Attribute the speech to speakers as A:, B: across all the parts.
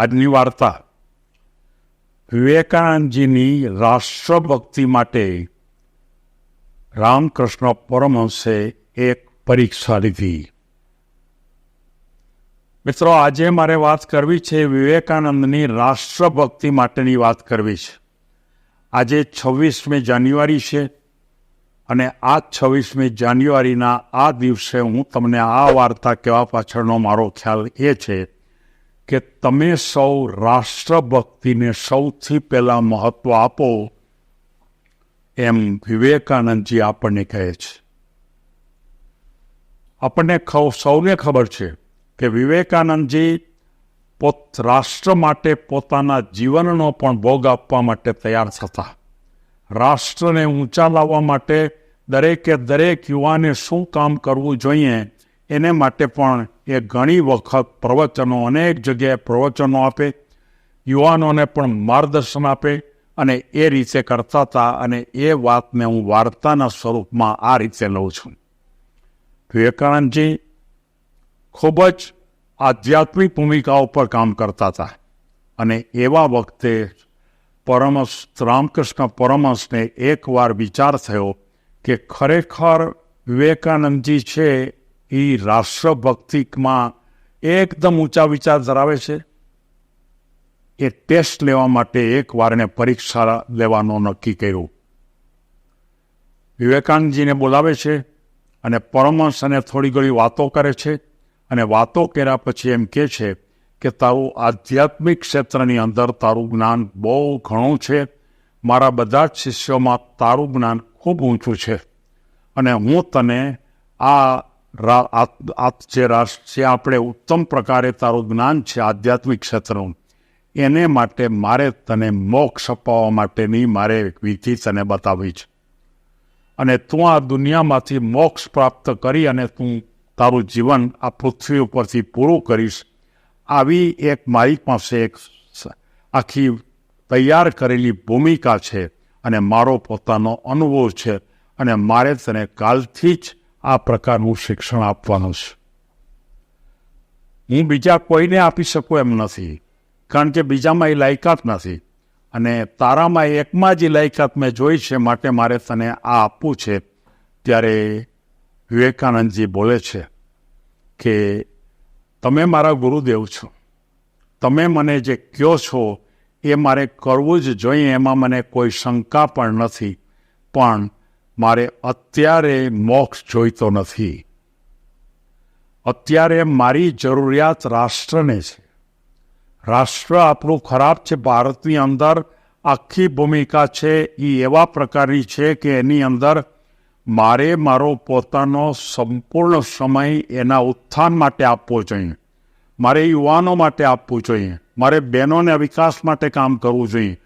A: આજની વાર્તા વિવેકાનંદજીની રાષ્ટ્રભક્તિ માટે રામકૃષ્ણ પરમહંસે એક પરીક્ષા લીધી. મિત્રો, આજે મારે વાત કરવી છે વિવેકાનંદની રાષ્ટ્રભક્તિ માટેની વાત કરવી છે. આજે છવ્વીસમી જાન્યુઆરી છે અને આ છવ્વીસમી જાન્યુઆરીના આ દિવસે હું તમને આ વાર્તા કહેવા પાછળનો મારો ખ્યાલ એ છે કે તમે સૌ રાષ્ટ્રભક્તિને સૌથી પહેલાં મહત્વ આપો એમ વિવેકાનંદજી આપણને કહે છે. આપણને સૌને ખબર છે કે વિવેકાનંદજી પોત રાષ્ટ્ર માટે પોતાના જીવનનો પણ ભોગ આપવા માટે તૈયાર થતા. રાષ્ટ્રને ઊંચા લાવવા માટે દરેકે દરેક યુવાને શું કામ કરવું જોઈએ એને માટે પણ એ ઘણી વખત પ્રવચનો અનેક જગ્યાએ પ્રવચનો આપે, યુવાનોને પણ માર્ગદર્શન આપે અને એ રીતે કરતા હતા અને એ વાતને હું વાર્તાના સ્વરૂપમાં આ રીતે લઉં છું. વિવેકાનંદજી ખૂબ જ આધ્યાત્મિક ભૂમિકા ઉપર કામ કરતા હતા અને એવા વખતે પરમસ રામકૃષ્ણ પરમહંસને એકવાર વિચાર થયો કે ખરેખર વિવેકાનંદજી છે એ રાષ્ટ્રભક્તિમાં એકદમ ઊંચા વિચાર ધરાવે છે. એ ટેસ્ટ લેવા માટે એકવાર એને પરીક્ષા લેવાનું નક્કી કર્યું. વિવેકાનંદજીને બોલાવે છે અને પરમહંસ અને થોડી ઘણી વાતો કરે છે અને વાતો કર્યા પછી એમ કહે છે કે, તારું આધ્યાત્મિક ક્ષેત્રની અંદર તારું જ્ઞાન બહુ ઘણું છે. મારા બધા જ શિષ્યોમાં તારું જ્ઞાન ખૂબ ઊંચું છે. અને હું તને આ જે રાષ્ટ્ર છે, આપણે ઉત્તમ પ્રકારે તારું જ્ઞાન છે, આધ્યાત્મિક ક્ષેત્રનું. એને માટે મારે તને મોક્ષ અપાવવા માટેની મારે વિધિ તને બતાવી છે. અને તું આ દુનિયામાંથી મોક્ષ પ્રાપ્ત કરી અને તું તારું જીવન આ પૃથ્વી ઉપરથી પૂરું કરીશ. આવી એક મારી પાસે એક આખી તૈયાર કરેલી ભૂમિકા છે અને મારો પોતાનો અનુભવ છે અને મારે તને કાલથી જ આ પ્રકારનું શિક્ષણ આપવાનું છે. હું બીજા કોઈને આપી શકું એમ નથી, કારણ કે બીજામાં એ લાયકાત નથી અને તારામાં એકમાં જ લાયકાત મેં જોઈ છે, માટે મારે તને આ આપવું છે. ત્યારે વિવેકાનંદજી બોલે છે કે, તમે મારા ગુરુદેવ છો. તમે મને જે કહો છો એ મારે કરવું જ જોઈએ, એમાં મને કોઈ શંકા પણ નથી. પણ મારે અત્યારે મોક્ષ જોઈતો નથી. અત્યારે મારી જરૂરિયાત રાષ્ટ્રને છે. રાષ્ટ્ર આપણું ખરાબ છે, ભારતની અંદર આખી ભૂમિકા છે, એ એવા પ્રકારની છે કે એની અંદર મારે મારો પોતાનો સંપૂર્ણ સમય એના ઉત્થાન માટે આપવો જોઈએ. મારે યુવાનો માટે આપવું જોઈએ. મારે બહેનોને વિકાસ માટે કામ કરવું જોઈએ.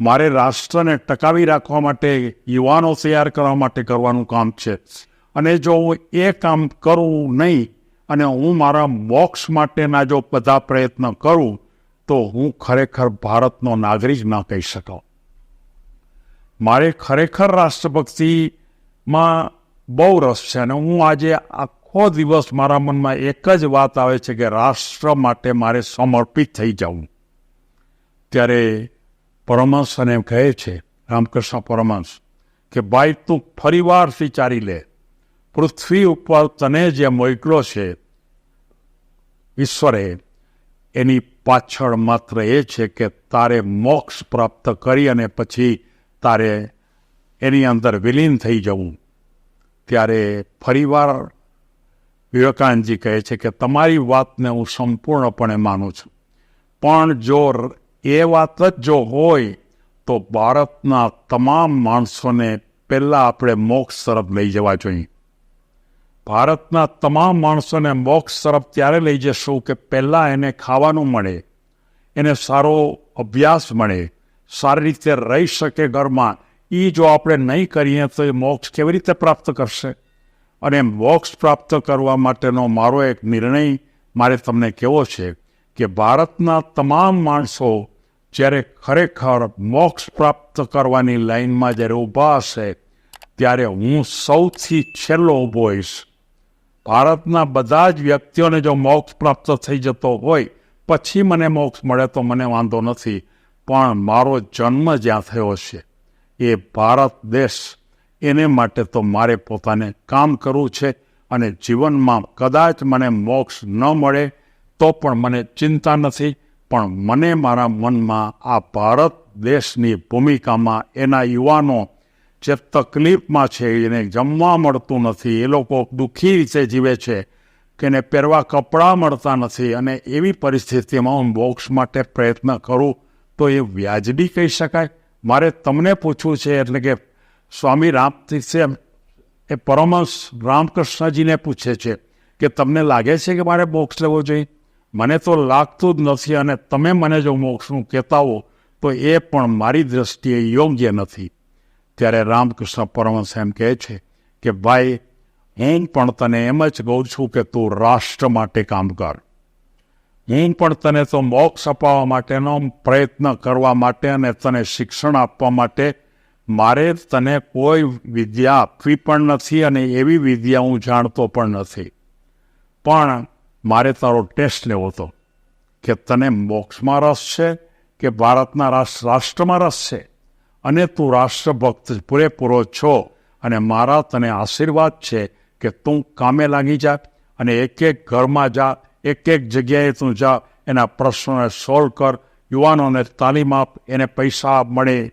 A: મારે રાષ્ટ્રને ટકાવી રાખવા માટે, યુવાનો તૈયાર કરવા માટે કરવાનું કામ છે. અને જો હું એ કામ કરું નહીં, અને હું મારા મોક્ષ માટેના જો બધા પ્રયત્ન કરું, તો હું ખરેખર ભારતનો નાગરિક ન કહી શકું મારે ખરેખર રાષ્ટ્રભક્તિમાં બહુ રસ છે, અને હું આજે આખો દિવસ મારા મનમાં એક જ વાત આવે છે કે રાષ્ટ્ર માટે મારે સમર્પિત થઈ જવું. ત્યારે પરમહંસ અને એમ કહે છે, રામકૃષ્ણ પરમહંસ, કે ભાઈ તું ફરીવાર વિચારી લે. પૃથ્વી ઉપર તને જે મોકલો છે, ઈશ્વરે, એની પાછળ માત્ર એ છે કે તારે મોક્ષ પ્રાપ્ત કરી અને પછી તારે એની અંદર વિલીન થઈ જવું. ત્યારે ફરીવાર વિવેકાનંદજી કહે છે કે તમારી વાતને હું સંપૂર્ણપણે માનું છું. પણ જો એ વાત જ જો હોય, તો ભારતના તમામ માણસોને પહેલાં આપણે મોક્ષ તરફ લઈ જવા જોઈએ. ભારતના તમામ માણસોને મોક્ષ તરફ ત્યારે લઈ જશું કે પહેલાં એને ખાવાનું મળે, એને સારો અભ્યાસ મળે, સારી રીતે રહી શકે ઘરમાં. એ જો આપણે નહીં કરીએ તો એ મોક્ષ કેવી રીતે પ્રાપ્ત કરશે? અને મોક્ષ પ્રાપ્ત કરવા માટેનો મારો એક નિર્ણય મારે તમને કેવો છે કે ભારતના તમામ માણસો જ્યારે ખરેખર મોક્ષ પ્રાપ્ત કરવાની લાઈનમાં જ્યારે ઊભા હશે, ત્યારે હું સૌથી છેલ્લો ઊભો હોઈશ. ભારતના બધા જ વ્યક્તિઓને જો મોક્ષ પ્રાપ્ત થઈ જતો હોય, પછી મને મોક્ષ મળે તો મને વાંધો નથી, પણ મારો જન્મ જ્યાં થયો છે એ ભારત દેશ. એને માટે તો મારે પોતાને કામ કરવું છે અને જીવનમાં કદાચ મને મોક્ષ ન મળે, તો પણ મને ચિંતા નથી. પણ મને મારા મનમાં આ ભારત દેશની ભૂમિકામાં એના યુવાનો જે તકલીફમાં છે, એને જમવા મળતું નથી, એ લોકો દુઃખી રીતે જીવે છે કે એને પહેરવા કપડાં મળતા નથી અને એવી પરિસ્થિતિમાં હું બોક્સ માટે પ્રયત્ન કરું, તો એ વ્યાજબી કહી શકાય? મારે તમને પૂછવું છે, એટલે કે સ્વામી રામતીર્થે એ પરમહંસ રામકૃષ્ણજીને પૂછે છે કે તમને લાગે છે કે મારે બોક્સ લેવો જોઈએ? મને તો લાગતું જ નથી અને તમે મને જો મોક્ષનું કહેતા હો તો એ પણ મારી દ્રષ્ટિએ યોગ્ય નથી. ત્યારે રામકૃષ્ણ પરમહંસ એમ કહે છે કે, ભાઈ હું પણ તને એમ જ કહું છું કે તું રાષ્ટ્ર માટે કામ કર. હું પણ તને તો મોક્ષ અપાવવા માટેનો પ્રયત્ન કરવા માટે અને તને શિક્ષણ આપવા માટે. મારે તને કોઈ વિદ્યા આપવી પણ નથી અને એવી વિદ્યા હું જાણતો પણ નથી. પણ મારે તારો ટેસ્ટ લેવો હતો કે તને મોક્ષમાં રસ છે કે ભારતના રાષ્ટ્ર રાષ્ટ્રમાં રસ છે? અને તું રાષ્ટ્રભક્ત પૂરેપૂરો છો અને મારા તને આશીર્વાદ છે કે તું કામે લાગી જા અને એક એક ઘરમાં જા એક એક જગ્યાએ તું જા, એના પ્રશ્નોને સોલ્વ કર, યુવાનોને તાલીમ આપ, એને પૈસા મળે,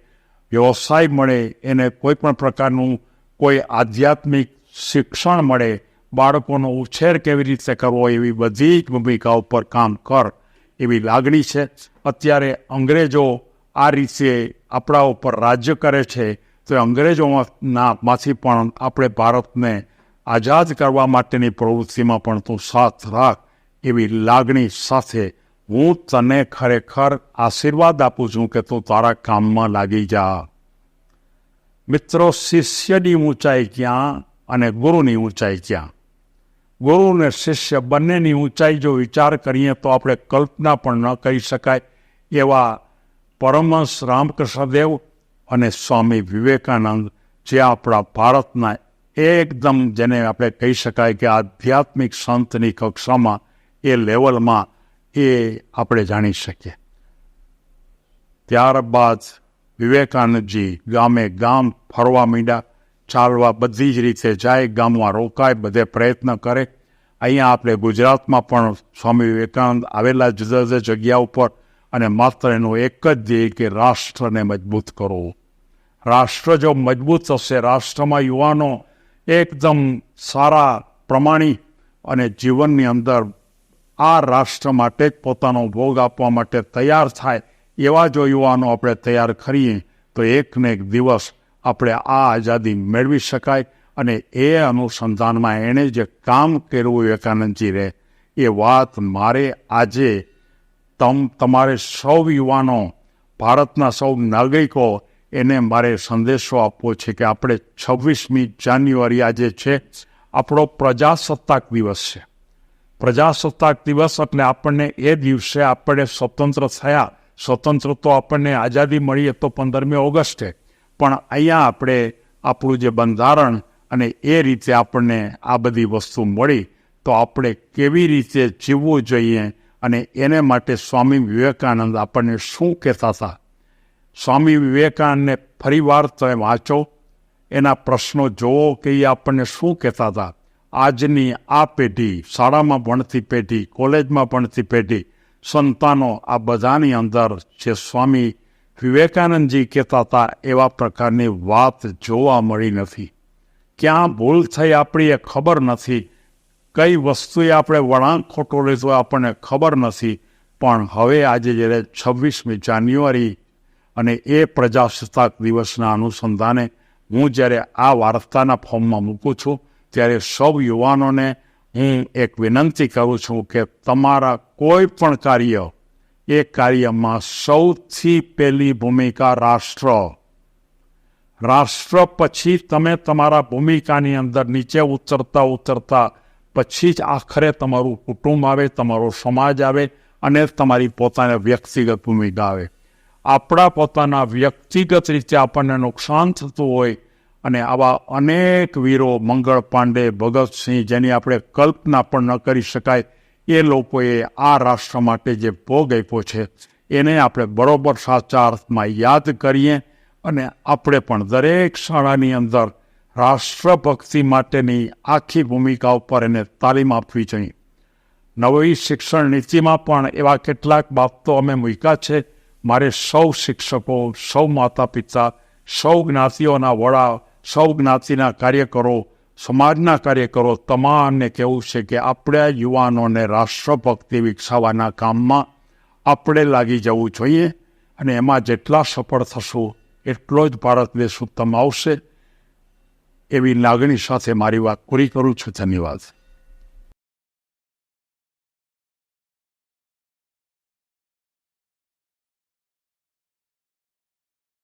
A: વ્યવસાય મળે, એને કોઈ પણ પ્રકારનું કોઈ આધ્યાત્મિક શિક્ષણ મળે બાળકોનો ઉછેર કેવી રીતે કરવો એવી બધી જ ભૂમિકા ઉપર કામ કર એવી લાગણી છે. અત્યારે અંગ્રેજો આ રીતે આપણા ઉપર રાજ્ય કરે છે તો અંગ્રેજોના માંથી પણ આપણે ભારતને આઝાદ કરવા માટેની પ્રવૃત્તિમાં પણ તું સાથ રાખ એવી લાગણી સાથે હું તને ખરેખર આશીર્વાદ આપું છું કે તું તારા કામમાં લાગી જા. મિત્રો, શિષ્યની ઊંચાઈ ક્યાં અને ગુરુની ઊંચાઈ ક્યાં? ગુરુ અને શિષ્ય બંનેની ઊંચાઈ જો વિચાર કરીએ તો આપણે કલ્પના પણ ન કહી શકાય એવા પરમહંસ રામકૃષ્ણદેવ અને સ્વામી વિવેકાનંદ જે આપણા ભારતના એકદમ જેને આપણે કહી શકાય કે આધ્યાત્મિક સંતની કક્ષામાં એ લેવલમાં એ આપણે જાણી શકીએ. ત્યારબાદ વિવેકાનંદજી ગામે ગામ ફરવા માંડ્યા. ચાલવા બધી જ રીતે જાય, ગામમાં રોકાય, બધે પ્રયત્ન કરે. અહીંયા આપણે ગુજરાતમાં પણ સ્વામી વિવેકાનંદ આવેલા જુદા જુદા જગ્યા ઉપર અને માત્ર એનું એક જ ધ્યેય કે રાષ્ટ્રને મજબૂત કરવો રાષ્ટ્ર જો મજબૂત હશે રાષ્ટ્રમાં યુવાનો એકદમ સારા પ્રમાણિક અને જીવનની અંદર આ રાષ્ટ્ર માટે જ પોતાનો ભોગ આપવા માટે તૈયાર થાય એવા જો યુવાનો આપણે તૈયાર કરીએ, તો એક ને એક દિવસ આપણે આ આઝાદી મેળવી શકાય અને એ અનુસંધાનમાં એણે જે કામ કર્યું વિવેકાનંદજી રે, એ વાત મારે આજે તમ, તમારે સૌ યુવાનો, ભારતના સૌ નાગરિકો એને મારે સંદેશો આપવો છે કે આપણે છવ્વીસમી જાન્યુઆરી આજે છે. આપણો પ્રજાસત્તાક દિવસ છે. પ્રજાસત્તાક દિવસ એટલે આપણને એ દિવસે આપણે સ્વતંત્ર થયા. સ્વતંત્ર તો આપણને આઝાદી મળી તો પંદરમી ઓગસ્ટે. પણ અહીંયા આપણે આપણું જે બંધારણ અને એ રીતે આપણને આ બધી વસ્તુ મળી, તો આપણે કેવી રીતે જીવવું જોઈએ અને એને માટે સ્વામી વિવેકાનંદ આપણને શું કહેતા હતા? સ્વામી વિવેકાનંદને ફરીવાર તમે વાંચો, એના પ્રશ્નો જોવો કે એ આપણને શું કહેતા હતા? આજની આ પેઢી, શાળામાં ભણતી પેઢી, કોલેજમાં ભણતી પેઢી, સંતાનો આ બધાની અંદર જે સ્વામી વિવેકાનંદજી કહેતા હતા એવા પ્રકારની વાત જોવા મળી નથી. ક્યાં ભૂલ થઈ આપણી એ ખબર નથી. કઈ વસ્તુએ આપણે વળાંક ખોટો લીધો આપણને ખબર નથી. પણ હવે આજે જ્યારે છવ્વીસમી જાન્યુઆરી અને એ પ્રજાસત્તાક દિવસના અનુસંધાને હું જ્યારે આ વાર્તાના ફોર્મમાં મૂકું છું, ત્યારે સૌ યુવાનોને હું એક વિનંતી કરું છું કે તમારા કોઈ પણ કાર્ય એ કાર્યમાં સૌથી પહેલી ભૂમિકા રાષ્ટ્ર. રાષ્ટ્ર પછી તમે તમારા ભૂમિકાની અંદર નીચે ઉતરતા ઉતરતા પછી જ આખરે તમારું કુટુંબ આવે, તમારો સમાજ આવે અને તમારી પોતાની વ્યક્તિગત ભૂમિકા આવે. આપણા પોતાના વ્યક્તિગત રીતે આપણને નુકસાન થતું હોય અને આવા અનેક વીરો, મંગળ પાંડે, ભગતસિંહ જેની આપણે કલ્પના પણ ન કરી શકાય એ લોકોએ આ રાષ્ટ્ર માટે જે ભોગ આપ્યો છે, એને આપણે બરોબર સાચા અર્થમાં યાદ કરીએ અને આપણે પણ દરેક શાળાની અંદર રાષ્ટ્રભક્તિ માટેની આખી ભૂમિકા ઉપર એને તાલીમ આપવી જોઈએ. નવી શિક્ષણ નીતિમાં પણ એવા કેટલાક બાબતો અમે મૂક્યા છે. મારે સૌ શિક્ષકો, સૌ માતા પિતા સૌ જ્ઞાતિઓના વડા, સૌ જ્ઞાતિના કાર્યકરો સમાજના કાર્યકરો તમામને કહેવું છે કે આપણે યુવાનોને રાષ્ટ્રભક્તિ વિકસાવવાના કામમાં આપણે લાગી જવું જોઈએ અને એમાં જેટલા સફળ થશું, એટલો જ ભારત દેશ ઉત્તમ આવશે. એવી લાગણી સાથે મારી વાત પૂરી કરું છું. ધન્યવાદ.